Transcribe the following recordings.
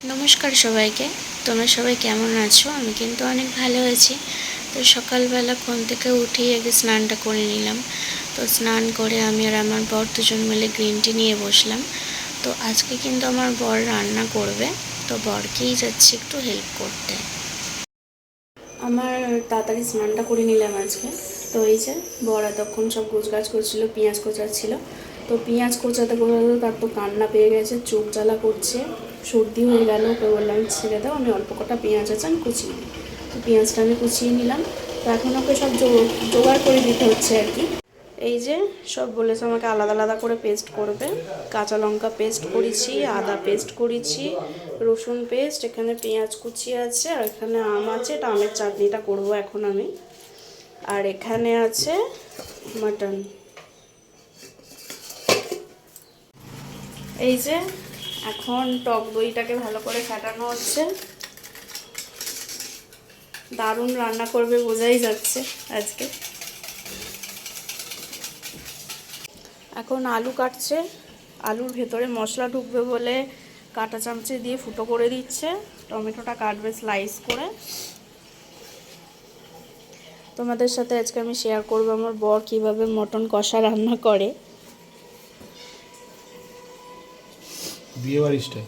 নমস্কার সবাইকে। তোমরা সবাই কেমন আছো? আমি কিন্তু অনেক ভালো আছি। তো সকালবেলা ঘুম থেকে উঠেই আগে স্নানটা করে নিলাম। তো স্নান করে আমি আর আমার বর দুজন মিলে গ্রিন টি নিয়ে বসলাম। তো আজকে কিন্তু আমার বর রান্না করবে। তো বরকেই যাচ্ছি একটু হেল্প করতে। আমার তাড়াতাড়ি স্নানটা করে নিলাম আজকে। তো এই যে বর এতক্ষণ সব গোছগাছ করছিল, পেঁয়াজ কোচাচ্ছিল তো পেঁয়াজ কোচাতে কোচাতে তার তো কান্না পেয়ে গেছে, চোখ জ্বালা করছে, সর্দি হয়ে গেল, ওকে বললাম, ছেড়ে দাও, আমি অল্প কটা পেঁয়াজ আছে, আমি কুচিয়ে নিই। তো পেঁয়াজটা আমি কুচিয়ে নিলাম, তো এখন ওকে সব জোগাড় করে দিতে হচ্ছে আর কি। এই যে সব বলেছে আমাকে আলাদা আলাদা করে পেস্ট করবে। কাঁচা লঙ্কা পেস্ট করেছি, আদা পেস্ট করেছি, রসুন পেস্ট, এখানে পেঁয়াজ কুচি আছে, আর এখানে আম আছে, এটা আমের চাটনিটা করব এখন আমি। আর এখানে আছে মাটন। এই যে, এখন টক দইটাকে ভালো করে ফাটানো হচ্ছে। দারুণ রান্না করবে বোঝাই যাচ্ছে আজকে। এখন আলু কাটছে। আলুর ভেতরে মশলা ঢুকবে বলে কাটা চামচে দিয়ে ফুটো করে দিচ্ছে। টমেটোটা কাটবে স্লাইস করে। তোমাদের সাথে আজকে আমি শেয়ার করব আমার বর কীভাবে মটন কষা রান্না করে। বিয়ে বাড়ি স্টাইল?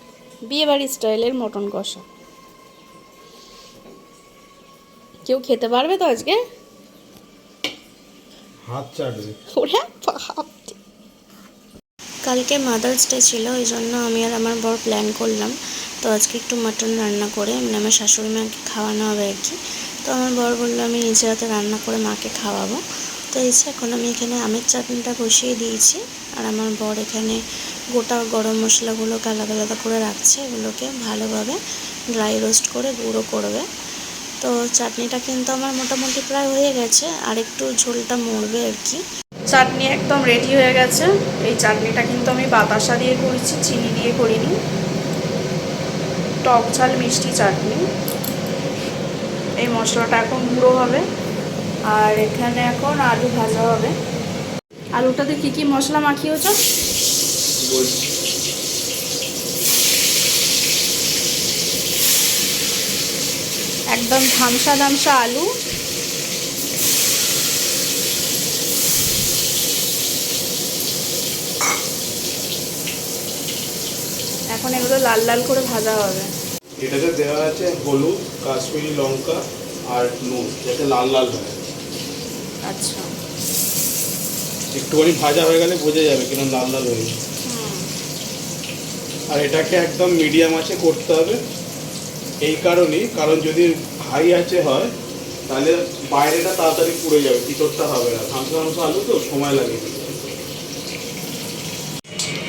বিয়েবাড়ি স্টাইলের মটন কষা। কেউ খেতে পারবে তো আজকে? হাত চাটবে। ওরা বাপরে। কালকে মাদার্স ডে ছিল ওই জন্য আমি আর আমার বর প্ল্যান করলাম। তো আজকে একটু মাটন রান্না করে মানে আমার শাশুড়ি মাকে খাওয়ানো হবে আর কি। তো আমার বর বলল আমি নিজে হাতে রান্না করে মাকে খাওয়াবো। তো এসে এখন আমি এখানে আমের চাটনিটা বসিয়ে দিয়েছি। আর আমার বর এখানে গোটা গরম মশলাগুলোকে আলাদা আলাদা করে রাখছে। এগুলোকে ভালোভাবে ড্রাই রোস্ট করে গুঁড়ো করবে। তো চাটনিটা কিন্তু আমার মোটামুটি প্রায় হয়ে গেছে। আর একটু ঝোলটা মরবে আর কি। চাটনি একদম রেডি হয়ে গেছে। এই চাটনিটা কিন্তু আমি বাতাসা দিয়ে করেছি, চিনি দিয়ে করিনি। টক ঝাল মিষ্টি চাটনি। এই মশলাটা এখন গুঁড়ো হবে। আর এখানে এখন আলু ভাজা হবে। আলুটাতে কি কি মশলা মাখিয়েছ? একদম ধামসা ধামসা আলু। এখন এগুলো লাল লাল করে ভাজা হবে। এটাতে দেওয়া আছে হলুদ, কাশ্মীরি লঙ্কা আর নুন, যাতে লাল লাল হয়। একটুখানি ভাজা হয়ে গেলে বোঝা যাবে কিনা লাল লাল হয়ে আর এটাকে একদম মিডিয়াম আছে করতে হবে। এই কারণেই কারণ যদি হাই আছে হয় তাহলে বাইরেটা তাড়াতাড়ি পুড়ে যাবে ভিতরটা হবে না। ধামসা ধামসা আলু তো সময় লাগে।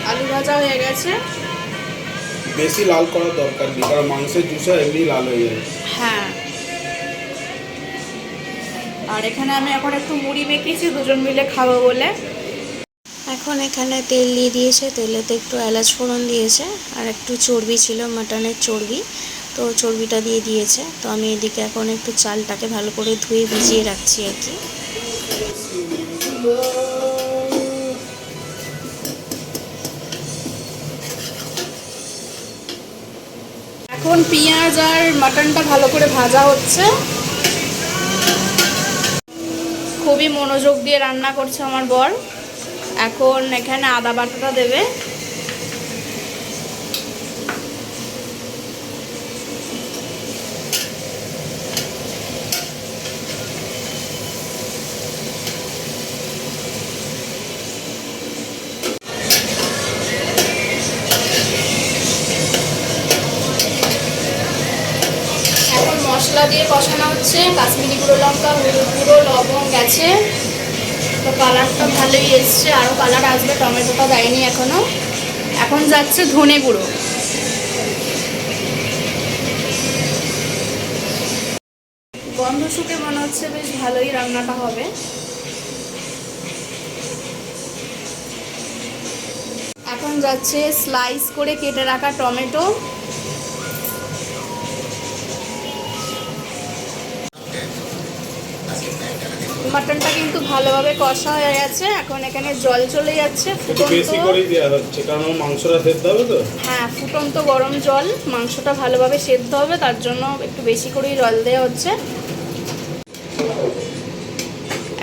আলু ভাজা হয়ে গেছে। বেশি লাল করার দরকার নেই কারণ মাংসের জুসা এমনি লাল হয়ে যাবে। আর এখানে আমি এখন একটু মুড়ি মেখেছি দুজন মিলে খাব বলে। এখন এখানে তেল দিয়ে দিয়েছে তেলেতে একটু এলাচ ফোড়ন দিয়েছে আর একটু চর্বি ছিল মাটনের চর্বি। তো চর্বিটা দিয়ে দিয়েছে তো আমি এদিকে এখন একটু চালটাকে ভালো করে ধুয়ে ভিজিয়ে রাখছি আর কি। এখন পেঁয়াজ আর মাটনটা ভালো করে ভাজা হচ্ছে। খুবই মনোযোগ দিয়ে রান্না করছে আমার বর। এখন এখানে আদা বাটাটা দেবে এখন মশলা দিয়ে কষানো হচ্ছে, কাশ্মীরি গুঁড়ো লঙ্কা, হলুদ গুঁড়ো, লবণ গেছে। তো কালারটা ভালোই এসছে আরও কালার আসবে, টমেটোটা দেয়নি এখনও। এখন যাচ্ছে ধনে গুঁড়ো। গন্ধ শুকে মনে হচ্ছে বেশ ভালোই রান্নাটা হবে। এখন যাচ্ছে স্লাইস করে কেটে রাখা টমেটো। মাটনটা কিন্তু ভালোভাবে কষা হয়ে গেছে। এখন এখানে জল চলে যাচ্ছে বেশি করেই দেওয়া হচ্ছে কারণ আমার মাংসটা সেদ্ধ হবে তো? হ্যাঁ ফুটন্ত গরম জল মাংসটা ভালোভাবে সেদ্ধ হবে তার জন্য একটু বেশি করেই জল দেওয়া হচ্ছে।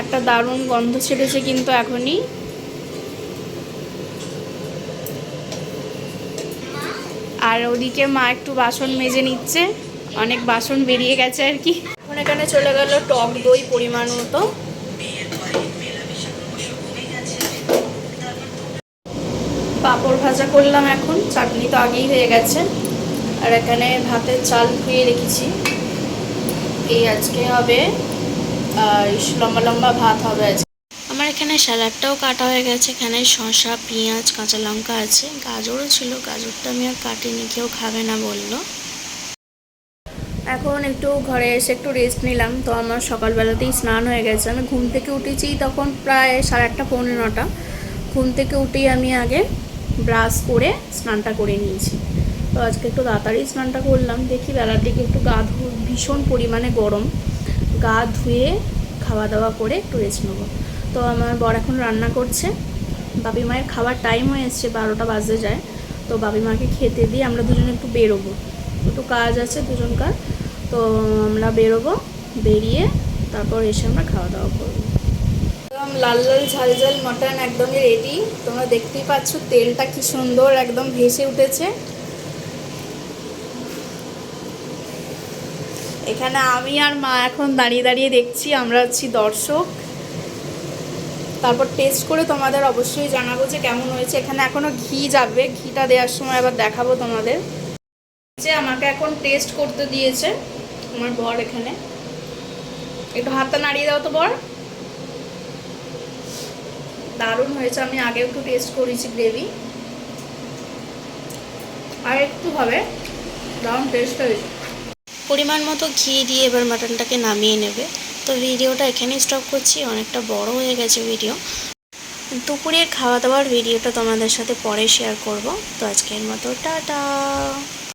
একটা দারুণ গন্ধ ছেড়েছে কিন্তু এখনই। আর ওদিকে মা একটু বাসন মেজে নিচ্ছে অনেক বাসন বেরিয়ে গেছে আর কি। এখন এখানে চলে গেল টক দই পরিমাণ মতো। পাঁপড় ভাজা করলাম এখন, চাটনি তো আগেই হয়ে গেছে। আর এখানে ভাতের চাল ধুয়ে রেখেছি। এই আজকে হবে লম্বা লম্বা ভাত হবে আজকে। আমার এখানে স্যালাডটাও কাটা হয়ে গেছে। এখানে শসা, পেঁয়াজ, কাঁচা লঙ্কা আছে। গাজরও ছিল, গাজরটা আমি আর কাটিনি, কেউ খাবে না বলল। এখন একটু ঘরে এসে একটু রেস্ট নিলাম। তো আমার সকালবেলাতেই স্নান হয়ে গেছে। আমি ঘুম থেকে উঠেছি তখন প্রায় সাড়ে আটটা, পৌনে নটা। ঘুম থেকে উঠেই আমি আগে ব্রাশ করে স্নানটা করে নিয়েছি। তো আজকে একটু তাড়াতাড়ি স্নানটা করলাম। দেখি বেলার দিকে একটু গা ধু, ভীষণ পরিমাণে গরম। গা ধুয়ে খাওয়া দাওয়া করে একটু রেস্ট নেব। তো আমার বর এখন রান্না করছে। বাপি মায়ের খাওয়ার টাইম হয়ে এসছে, বারোটা বাজে যায়। তো বাপি মাকে খেতে দিয়ে আমরা দুজনে একটু বেরোবো। একটু কাজ আছে, দুজনকার। তো আমরা বেরোবো, বেরিয়ে তারপর এসে আমরা খাওয়া দাওয়া করব। একদম লাল লাল, ঝাল ঝাল মটন একদমই রেডি তোমরা দেখতেই পাচ্ছ তেলটা কি সুন্দর, একদম ভেসে উঠেছে। এখানে আমি আর মা এখন দাঁড়িয়ে দাঁড়িয়ে দেখছি, আমরা হচ্ছি দর্শক। তারপর টেস্ট করে তোমাদের অবশ্যই জানাব যে কেমন হয়েছে। এখানে এখনও ঘি যাবে, ঘিটা দেওয়ার সময় আবার দেখাবো তোমাদের। যে আমাকে এখন টেস্ট করতে দিয়েছে। আমার বর এখানে। একটু হাতটা নাড়িয়ে দাও তো বর। দারুণ হয়েছে, আমি আগে একটু টেস্ট করেছি গ্রেভি আর একটু হবে, দারুণ টেস্ট হয়েছে। পরিমাণ মতো ঘি দিয়ে এবার মাটনটাকে নামিয়ে নেবে। তো ভিডিওটা এখানেই স্টপ করছি, অনেকটা বড় হয়ে গেছে ভিডিও দুপুরের খাওয়া দাওয়ার ভিডিওটা তোমাদের সাথে পরে শেয়ার করব। তো আজকের মতো, টাটা!